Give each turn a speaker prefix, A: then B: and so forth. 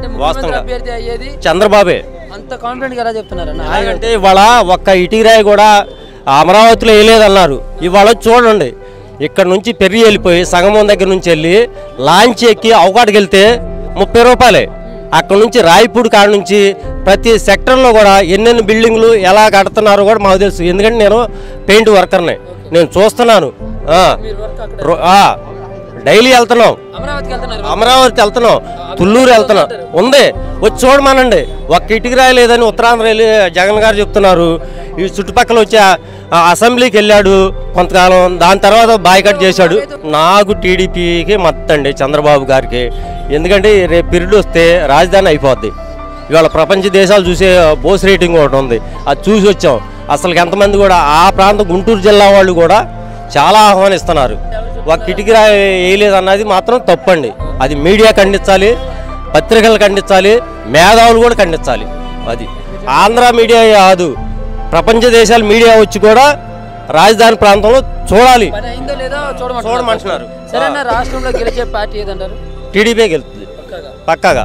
A: అంటే
B: వాస్తవంగా చంద్రబాబే.
A: అంత కాన్ఫిడెంట్గా ఎలా చెప్తున్నారన్న?
B: ఎందుకంటే ఇవాళ ఒక్క ఇటీరాయి కూడా అమరావతిలో వేయలేదన్నారు. ఇవాళ చూడండి ఇక్కడ నుంచి పెరిగి వెళ్ళిపోయి సంగమం దగ్గర నుంచి వెళ్ళి లాంచ్ ఎక్కి అవకాడికి వెళ్తే ముప్పై రూపాయలే. అక్కడ నుంచి రాయపూడి కాడ నుంచి ప్రతి సెక్టర్లో కూడా ఎన్నెన్ని బిల్డింగ్లు ఎలా కడుతున్నారో కూడా మాకు తెలుసు. ఎందుకంటే నేను పెయింట్ వర్కర్ని. నేను చూస్తున్నాను. డైలీ వెళ్తున్నాం. అమరావతి వెళ్తున్నాం. తుళ్ళూరు వెళ్తున్నాం. ఉంది. వచ్చి చూడమనండి. ఒక్క ఇటుక రాయలేదని ఉత్తరాంధ్ర వెళ్ళి జగన్ గారు చెప్తున్నారు. ఈ చుట్టుపక్కల వచ్చి అసెంబ్లీకి వెళ్ళాడు కొంతకాలం. దాని తర్వాత బాయ్కట్ చేశాడు. నాకు టీడీపీకి మత్తండి చంద్రబాబు గారికి. ఎందుకంటే రేపు పీరియడ్ వస్తే రాజధాని అయిపోద్ది. ఇవాళ ప్రపంచ దేశాలు చూసే బోస్ రేటింగ్ ఒకటి ఉంది. అది చూసి వచ్చాం. అసలు ఎంతమంది కూడా ఆ ప్రాంతం గుంటూరు జిల్లా వాళ్ళు కూడా చాలా ఆహ్వానిస్తున్నారు. ఒక కిటికీ వేయలేదు అన్నది మాత్రం తప్పండి. అది మీడియా ఖండించాలి పత్రికలు ఖండించాలి మేధావులు కూడా ఖండించాలి. అది ఆంధ్ర మీడియా కాదు ప్రపంచ దేశాల మీడియా వచ్చి కూడా రాజధాని ప్రాంతంలో చూడాలి.
A: చూడమంటున్నారు.
B: చూడమంటున్నారు.
A: సరే అన్న రాష్ట్రంలో గెలిచే పార్టీ ఏదంటారు?
B: టీడీపీ
A: పక్కాగా.
B: పక్కాగా.